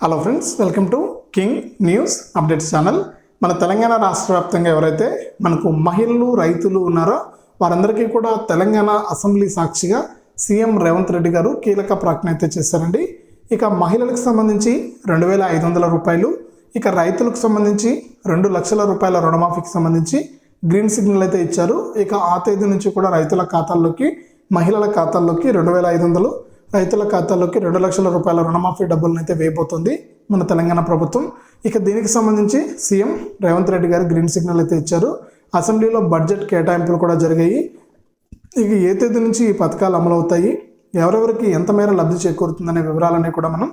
Hello friends welcome to king news updates channel మన తెలంగాణ రాష్ట్ర వ్యాప్తంగా ఎవరైతే మనకు మహిళలు రైతులు ఉన్నారో వారందరికీ కూడా తెలంగాణ అసెంబ్లీ సాక్షిగా సీఎం రేవంత్ రెడ్డి గారు కీలక ప్రకటన అయితే చేశారండి. ఇక మహిళలకు సంబంధించి రెండు వేల ఐదు వందల రూపాయలు ఇక రైతులకు సంబంధించి రెండు లక్షల రూపాయల రుణమాఫీకి సంబంధించి గ్రీన్ సిగ్నల్ అయితే ఇచ్చారు. ఇక ఆ తేదీ నుంచి కూడా రైతుల ఖాతాల్లోకి మహిళల ఖాతాల్లోకి రెండు వేల ఐదు వందలు రైతుల ఖాతాలోకి రెండు లక్షల రూపాయల రుణమాఫీ డబ్బులను అయితే వేయబోతుంది మన తెలంగాణ ప్రభుత్వం. ఇక దీనికి సంబంధించి సీఎం రేవంత్ రెడ్డి గారు గ్రీన్ సిగ్నల్ అయితే ఇచ్చారు. అసెంబ్లీలో బడ్జెట్ కేటాయింపులు కూడా జరిగాయి. ఇక ఏ తేదీ నుంచి ఈ పథకాలు అమలవుతాయి ఎవరెవరికి ఎంత మేర లబ్ధి చేకూరుతుందనే వివరాలన్నీ కూడా మనం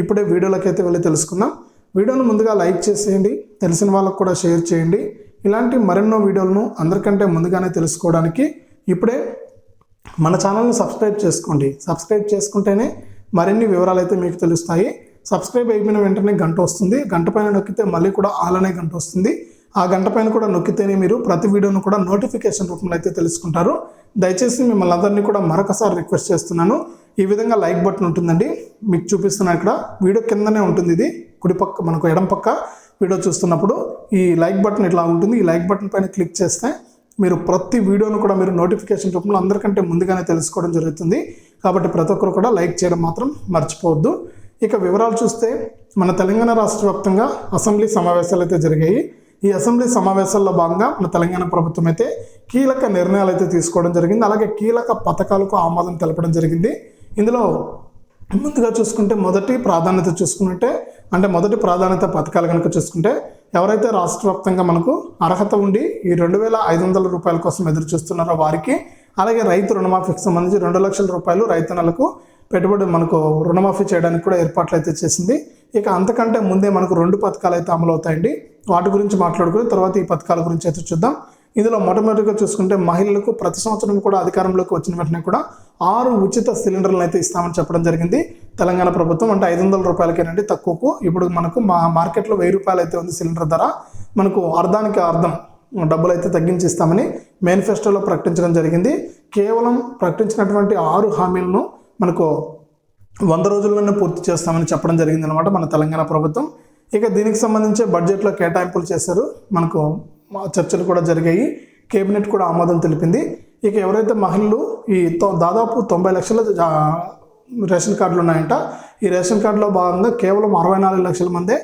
ఇప్పుడే వీడియోలకైతే వెళ్ళి తెలుసుకుందాం. వీడియోను ముందుగా లైక్ చేసేయండి తెలిసిన వాళ్ళకు కూడా షేర్ చేయండి. ఇలాంటి మరెన్నో వీడియోలను అందరికంటే ముందుగానే తెలుసుకోవడానికి ఇప్పుడే మన ఛానల్ని సబ్స్క్రైబ్ చేసుకోండి. సబ్స్క్రైబ్ చేసుకుంటేనే మరిన్ని వివరాలు అయితే మీకు తెలుస్తాయి. సబ్స్క్రైబ్ అయిపోయిన వెంటనే గంట వస్తుంది. గంట పైన నొక్కితే మళ్ళీ కూడా ఆల్ అనే గంట వస్తుంది. ఆ గంట పైన కూడా నొక్కితేనే మీరు ప్రతి వీడియోను కూడా నోటిఫికేషన్ రూపంలో అయితే తెలుసుకుంటారు. దయచేసి మిమ్మల్ని అందరినీ కూడా మరొకసారి రిక్వెస్ట్ చేస్తున్నాను. ఈ విధంగా లైక్ బటన్ ఉంటుందండి. మీకు చూపిస్తున్నా ఇక్కడ. వీడియో కిందనే ఉంటుంది ఇది. కుడి పక్క మనకు ఎడం పక్క వీడియో చూస్తున్నప్పుడు ఈ లైక్ బటన్ ఇట్లా ఉంటుంది. ఈ లైక్ బటన్ పైన క్లిక్ చేస్తే మీరు ప్రతి వీడియోను కూడా మీరు నోటిఫికేషన్ రూపంలో అందరికంటే ముందుగానే తెలుసుకోవడం జరుగుతుంది. కాబట్టి ప్రతి ఒక్కరు కూడా లైక్ చేయడం మాత్రం మర్చిపోవద్దు. ఇక వివరాలు చూస్తే మన తెలంగాణ రాష్ట్ర వ్యాప్తంగా అసెంబ్లీ సమావేశాలు అయితే జరిగాయి. ఈ అసెంబ్లీ సమావేశాల్లో భాగంగా మన తెలంగాణ ప్రభుత్వం అయితే కీలక నిర్ణయాలు అయితే తీసుకోవడం జరిగింది. అలాగే కీలక పథకాలకు ఆమోదం తెలపడం జరిగింది. ఇందులో ముందుగా చూసుకుంటే మొదటి ప్రాధాన్యత చూసుకుంటే అంటే మొదటి ప్రాధాన్యత పథకాలు కనుక చూసుకుంటే ఎవరైతే రాష్ట్ర వ్యాప్తంగా మనకు అర్హత ఉండి ఈ రెండు వేల ఐదు వందల రూపాయల కోసం ఎదురు చూస్తున్నారో వారికి అలాగే రైతు రుణమాఫీకి సంబంధించి రెండు లక్షల రూపాయలు రైతన్నలకు పెట్టుబడి మనకు రుణమాఫీ చేయడానికి కూడా ఏర్పాట్లు అయితే చేసింది. ఇక అంతకంటే ముందే మనకు రెండు పథకాలు అయితే అమలు అవుతాయండి. వాటి గురించి మాట్లాడుకుని తర్వాత ఈ పథకాల గురించి అయితే చూద్దాం. ఇందులో మొట్టమొదటిగా చూసుకుంటే మహిళలకు ప్రతి సంవత్సరం కూడా అధికారంలోకి వచ్చిన వెంటనే కూడా ఆరు ఉచిత సిలిండర్లను అయితే ఇస్తామని చెప్పడం జరిగింది. తెలంగాణ ప్రభుత్వం అంటే ఐదు వందల రూపాయలకేనండి తక్కువకు. ఇప్పుడు మనకు మా మార్కెట్లో వెయ్యి రూపాయలు అయితే ఉంది సిలిండర్ ధర. మనకు అర్ధానికి అర్థం. డబ్బులు అయితే తగ్గించి ఇస్తామని మేనిఫెస్టోలో ప్రకటించడం జరిగింది. కేవలం ప్రకటించినటువంటి ఆరు హామీలను మనకు వంద రోజుల్లోనే పూర్తి చేస్తామని చెప్పడం జరిగింది అనమాట మన తెలంగాణ ప్రభుత్వం. ఇక దీనికి సంబంధించి బడ్జెట్లో కేటాయింపులు చేశారు. మనకు చర్చలు కూడా జరిగాయి. కేబినెట్ కూడా ఆమోదం తెలిపింది. ఇక ఎవరైతే మహిళలు ఈ తొ- దాదాపు తొంభై లక్షల రేషన్ కార్డులు ఉన్నాయంట. ఈ రేషన్ కార్డులో భాగంగా కేవలం అరవై నాలుగు లక్షల మందే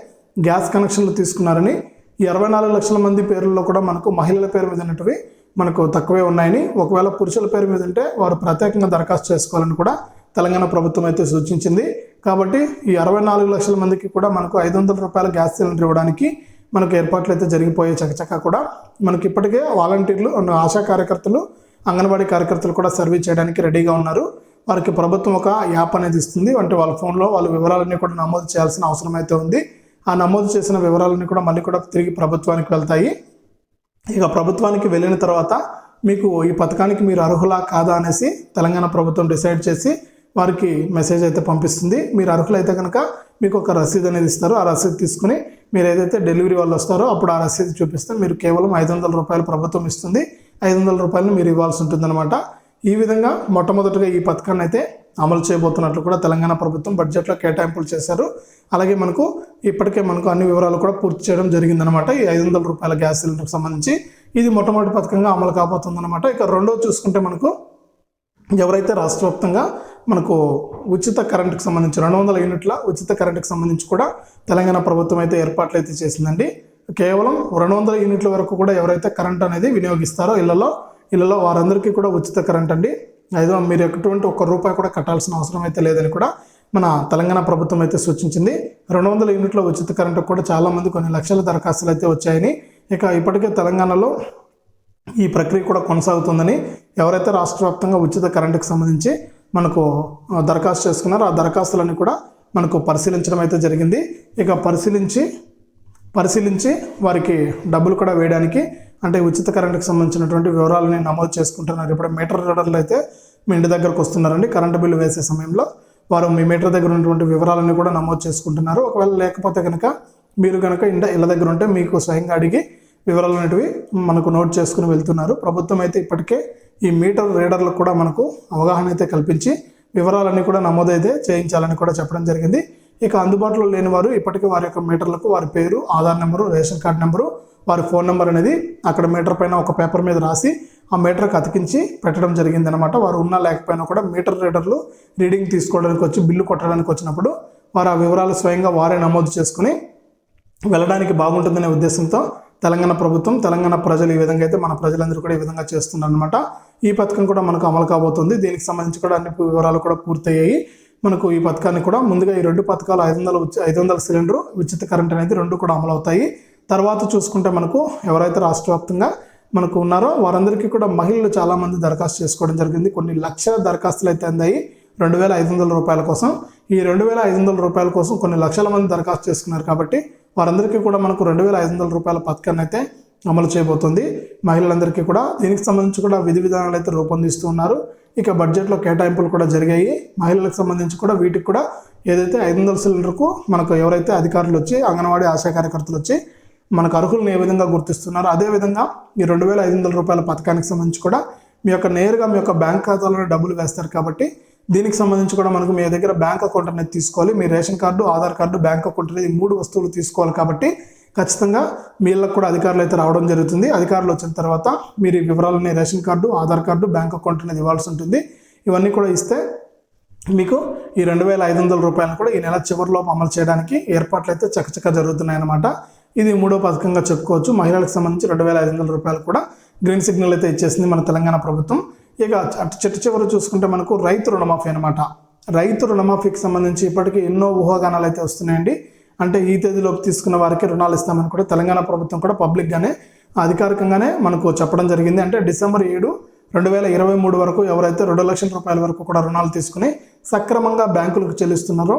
గ్యాస్ కనెక్షన్లు తీసుకున్నారని ఈ అరవై నాలుగు లక్షల మంది పేర్లలో కూడా మనకు మహిళల పేరు మీద ఉన్నటివి మనకు తక్కువే ఉన్నాయని ఒకవేళ పురుషుల పేరు మీద ఉంటే వారు ప్రత్యేకంగా దరఖాస్తు చేసుకోవాలని కూడా తెలంగాణ ప్రభుత్వం అయితే సూచించింది. కాబట్టి ఈ అరవై నాలుగు లక్షల మందికి కూడా మనకు ఐదు వందల రూపాయల గ్యాస్ సిలిండర్ ఇవ్వడానికి మనకు ఏర్పాట్లు అయితే జరిగిపోయే చకచకా కూడా. మనకి ఇప్పటికే వాలంటీర్లు ఆశా కార్యకర్తలు అంగన్వాడీ కార్యకర్తలు కూడా సర్వీస్ చేయడానికి రెడీగా ఉన్నారు. వారికి ప్రభుత్వం ఒక యాప్ అనేది ఇస్తుంది. అంటే వాళ్ళ ఫోన్లో వాళ్ళ వివరాలన్నీ కూడా నమోదు చేయాల్సిన అవసరం అయితే ఉంది. ఆ నమోదు చేసిన వివరాలన్నీ కూడా మళ్ళీ కూడా తిరిగి ప్రభుత్వానికి వెళ్తాయి. ఇక ప్రభుత్వానికి వెళ్ళిన తర్వాత మీకు ఈ పథకానికి మీరు అర్హులా కాదా అనేసి తెలంగాణ ప్రభుత్వం డిసైడ్ చేసి వారికి మెసేజ్ అయితే పంపిస్తుంది. మీరు అర్హులైతే కనుక మీకు ఒక రసీదు అనేది ఇస్తారు. ఆ రసీదు తీసుకుని మీరు ఏదైతే డెలివరీ వాళ్ళు వస్తారో అప్పుడు ఆ రసీదు చూపిస్తే మీరు కేవలం ఐదు వందల రూపాయలు ప్రభుత్వం ఇస్తుంది. ఐదు వందల రూపాయలు మీరు ఇవ్వాల్సి ఉంటుందన్నమాట. ఈ విధంగా మొట్టమొదటిగా ఈ పథకాన్ని అయితే అమలు చేయబోతున్నట్లు కూడా తెలంగాణ ప్రభుత్వం బడ్జెట్లో కేటాయింపులు చేశారు. అలాగే మనకు ఇప్పటికే మనకు అన్ని వివరాలు కూడా పూర్తి చేయడం జరిగిందనమాట ఈ ఐదు వందల రూపాయల గ్యాస్ సిలిండర్కి సంబంధించి ఇది మొట్టమొదటి పథకంగా అమలు కాబోతుందన్నమాట. ఇక రెండో చూసుకుంటే మనకు ఎవరైతే రాష్ట్ర వ్యాప్తంగా మనకు ఉచిత కరెంటుకి సంబంధించి రెండు వందల యూనిట్ల ఉచిత కరెంటుకి సంబంధించి కూడా తెలంగాణ ప్రభుత్వం అయితే ఏర్పాట్లు అయితే చేసిందండి. కేవలం రెండు వందల యూనిట్ల వరకు కూడా ఎవరైతే కరెంట్ అనేది వినియోగిస్తారో ఇళ్ళలో ఇళ్ళలో వారందరికీ కూడా ఉచిత కరెంట్ అండి. ఐదు మీరు ఎటువంటి ఒక్క రూపాయి కూడా కట్టాల్సిన అవసరం అయితే లేదని కూడా మన తెలంగాణ ప్రభుత్వం అయితే సూచించింది. రెండు వందల యూనిట్ల ఉచిత కరెంటు కూడా చాలామంది కొన్ని లక్షల దరఖాస్తులు అయితే వచ్చాయని. ఇక ఇప్పటికే తెలంగాణలో ఈ ప్రక్రియ కూడా కొనసాగుతుందని ఎవరైతే రాష్ట్ర వ్యాప్తంగా ఉచిత కరెంటుకు సంబంధించి మనకు దరఖాస్తు చేసుకున్నారో ఆ దరఖాస్తులన్నీ కూడా మనకు పరిశీలించడం అయితే జరిగింది. ఇక పరిశీలించి పరిశీలించి వారికి డబ్బులు కూడా వేయడానికి అంటే ఉచిత కరెంటుకు సంబంధించినటువంటి వివరాలని నమోదు చేసుకుంటున్నారు. ఇప్పుడు మీటర్ రీడర్లు అయితే మీ ఇంటి దగ్గరకు వస్తున్నారండి. కరెంటు బిల్లు వేసే సమయంలో వారు మీ మీటర్ దగ్గర ఉన్నటువంటి వివరాలన్నీ కూడా నమోదు చేసుకుంటున్నారు. ఒకవేళ లేకపోతే కనుక మీరు కనుక ఇంట ఇళ్ళ దగ్గర ఉంటే మీకు స్వయంగా అడిగి వివరాలు అనేటివి మనకు నోట్ చేసుకుని వెళ్తున్నారు. ప్రభుత్వం అయితే ఇప్పటికే ఈ మీటర్ రీడర్లకు కూడా మనకు అవగాహన అయితే కల్పించి వివరాలన్నీ కూడా నమోదైతే చేయించాలని కూడా చెప్పడం జరిగింది. ఇక అందుబాటులో లేని వారు ఇప్పటికీ వారి యొక్క మీటర్లకు వారి పేరు Aadhaar number ration card number వారి ఫోన్ నెంబర్ అనేది అక్కడ మీటర్ పైన ఒక పేపర్ మీద రాసి ఆ మీటర్కి అతికించి పెట్టడం జరిగింది అనమాట వారు ఉన్నా లేకపోయినా కూడా మీటర్ రీడర్లు రీడింగ్ తీసుకోవడానికి వచ్చి బిల్లు కొట్టడానికి వచ్చినప్పుడు వారు ఆ వివరాలు స్వయంగా వారే నమోదు చేసుకుని వెళ్ళడానికి బాగుంటుందనే ఉద్దేశంతో తెలంగాణ ప్రభుత్వం తెలంగాణ ప్రజలు ఈ విధంగా అయితే మన ప్రజలందరూ కూడా ఈ విధంగా చేస్తున్నారు అనమాట ఈ పథకం కూడా మనకు అమలు కాబోతుంది. దీనికి సంబంధించి కూడా అన్ని వివరాలు కూడా పూర్తయ్యాయి. మనకు ఈ పథకాన్ని కూడా ముందుగా ఈ రెండు పథకాలు ఐదు వందల ఐదు వందల సిలిండర్ ఉచిత కరెంట్ అనేది రెండు కూడా అమలు అవుతాయి తర్వాత చూసుకుంటే మనకు ఎవరైతే రాష్ట్ర వ్యాప్తంగా మనకు ఉన్నారో వారందరికీ కూడా మహిళలు చాలామంది దరఖాస్తు చేసుకోవడం జరిగింది. కొన్ని లక్షల దరఖాస్తులు అయితే అందాయి. రెండు వేల ఐదు వందల రూపాయల కోసం. ఈ రెండు వేల ఐదు వందల రూపాయల కోసం కొన్ని లక్షల మంది దరఖాస్తు చేసుకున్నారు కాబట్టి వారందరికీ కూడా మనకు రెండు వేల ఐదు వందల రూపాయల పథకాన్ని అయితే అమలు చేయబోతుంది. మహిళలందరికీ కూడా దీనికి సంబంధించి కూడా విధి విధానాలు అయితే రూపొందిస్తూ ఉన్నారు. ఇక బడ్జెట్లో కేటాయింపులు కూడా జరిగాయి. మహిళలకు సంబంధించి కూడా వీటికి కూడా ఏదైతే ఐదు వందల సిలిండర్కు మనకు ఎవరైతే అధికారులు వచ్చి అంగన్వాడీ ఆశా కార్యకర్తలు వచ్చి మనకు అర్హులను ఏ విధంగా గుర్తిస్తున్నారో అదే విధంగా ఈ రెండు వేల ఐదు వందల రూపాయల పథకానికి సంబంధించి కూడా మీ యొక్క నేరుగా మీ యొక్క బ్యాంక్ ఖాతాలో డబ్బులు వేస్తారు కాబట్టి దీనికి సంబంధించి కూడా మనకు మీ దగ్గర బ్యాంక్ అకౌంట్ అనేది తీసుకోవాలి. మీ ration card Aadhaar card bank account అనేది మూడు వస్తువులు తీసుకోవాలి కాబట్టి ఖచ్చితంగా మీళ్ళకు కూడా అధికారులు అయితే రావడం జరుగుతుంది. అధికారులు వచ్చిన తర్వాత మీరు ఈ వివరాలని ration card Aadhaar card bank account అనేది ఇవ్వాల్సి ఉంటుంది. ఇవన్నీ కూడా ఇస్తే మీకు ఈ రెండు వేల ఐదు వందల రూపాయలను కూడా ఈ నెల చివరిలోపు అమలు చేయడానికి ఏర్పాట్లు అయితే చకచక జరుగుతున్నాయన్నమాట. ఇది మూడో పథకంగా చెప్పుకోవచ్చు. మహిళలకు సంబంధించి రెండు వేల ఐదు వందల రూపాయలు కూడా గ్రీన్ సిగ్నల్ అయితే ఇచ్చేసింది మన తెలంగాణ ప్రభుత్వం. ఇక అటు చిట్ట చివరి చూసుకుంటే మనకు రైతు రుణమాఫీ అనమాట రైతు రుణమాఫీకి సంబంధించి ఇప్పటికీ ఎన్నో ఊహాగానాలు అయితే వస్తున్నాయండి. అంటే ఈ తేదీలోపు తీసుకున్న వారికి రుణాలు ఇస్తామని కూడా తెలంగాణ ప్రభుత్వం కూడా పబ్లిక్గానే అధికారికంగానే మనకు చెప్పడం జరిగింది. అంటే డిసెంబర్ ఏడు రెండు వేల ఇరవై మూడు వరకు ఎవరైతే రెండు లక్షల రూపాయల వరకు కూడా రుణాలు తీసుకుని సక్రమంగా బ్యాంకులకు చెల్లిస్తున్నారో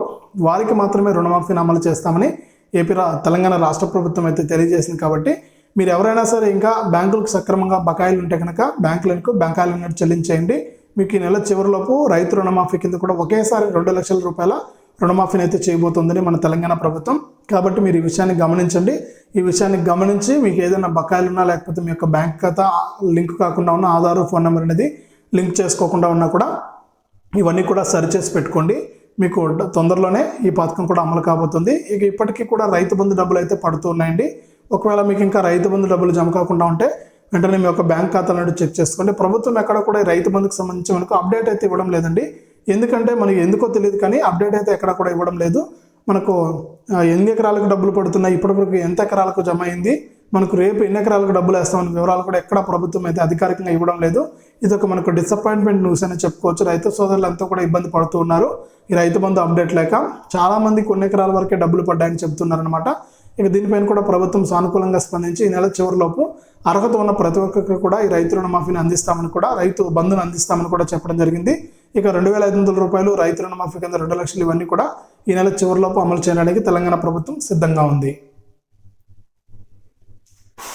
వారికి మాత్రమే రుణమాఫీని అమలు చేస్తామని ఏపీ రా తెలంగాణ రాష్ట్ర ప్రభుత్వం అయితే తెలియజేసింది కాబట్టి మీరు ఎవరైనా సరే ఇంకా బ్యాంకులకు సక్రమంగా బకాయిలు ఉంటే కనుక బ్యాంకులకు బకాయిలు చెల్లించేయండి. మీకు ఈ నెల చివరిలోపు రైతు రుణమాఫీ కింద కూడా ఒకేసారి రెండు లక్షల రూపాయల రుణమాఫీని అయితే చేయబోతుందని మన తెలంగాణ ప్రభుత్వం. కాబట్టి మీరు ఈ విషయాన్ని గమనించండి. ఈ విషయాన్ని గమనించి మీకు ఏదైనా బకాయిలు ఉన్నా లేకపోతే మీ యొక్క బ్యాంక్ ఖాతా లింక్ కాకుండా ఉన్న ఆధార్ ఫోన్ నెంబర్ అనేది లింక్ చేసుకోకుండా ఉన్నా కూడా ఇవన్నీ కూడా సరిచేసి పెట్టుకోండి. మీకు తొందరలోనే ఈ పథకం కూడా అమలు కాబోతుంది. ఇక ఇప్పటికీ కూడా రైతు బంధు డబ్బులు అయితే పడుతూ ఉన్నాయండి. ఒకవేళ మీకు ఇంకా రైతు బంధు డబ్బులు జమ కాకుండా ఉంటే వెంటనే మీ యొక్క బ్యాంక్ ఖాతాలను చెక్ చేసుకోండి. ప్రభుత్వం ఎక్కడ కూడా రైతు బంధుకు సంబంధించి మనకు అప్డేట్ అయితే ఇవ్వడం లేదండి. ఎందుకంటే మనకి ఎందుకో తెలియదు కానీ అప్డేట్ అయితే ఎక్కడ కూడా ఇవ్వడం లేదు. మనకు ఎన్ని ఎకరాలకు డబ్బులు పడుతున్నాయి ఇప్పటివరకు ఎంత ఎకరాలకు జమ అయింది మనకు రేపు ఎన్ని ఎకరాలకు డబ్బులు వేస్తామని వివరాలు కూడా ఎక్కడ ప్రభుత్వం అయితే అధికారికంగా ఇవ్వడం లేదు. ఇది ఒక మనకు డిసప్పాయింట్మెంట్ న్యూస్ అని చెప్పుకోవచ్చు. రైతు సోదరులంతా కూడా ఇబ్బంది పడుతూ ఉన్నారు. ఈ రైతు బంధు అప్డేట్ లేక చాలామంది కొన్ని ఎకరాల వరకే డబ్బులు పడ్డాయని చెప్తున్నారనమాట ఇక దీనిపైన కూడా ప్రభుత్వం సానుకూలంగా స్పందించి ఈ నెల చివరిలోపు అర్హత ఉన్న ప్రతి ఒక్కరికి కూడా ఈ రైతు రుణమాఫీని అందిస్తామని కూడా రైతు బంధును అందిస్తామని కూడా చెప్పడం జరిగింది. ఇక రెండు వేల ఐదు వందల రూపాయలు రైతు రుణమాఫీ కింద రెండు లక్షలు ఇవన్నీ కూడా ఈ నెల చివరిలోపు అమలు చేయడానికి తెలంగాణ ప్రభుత్వం సిద్ధంగా ఉంది.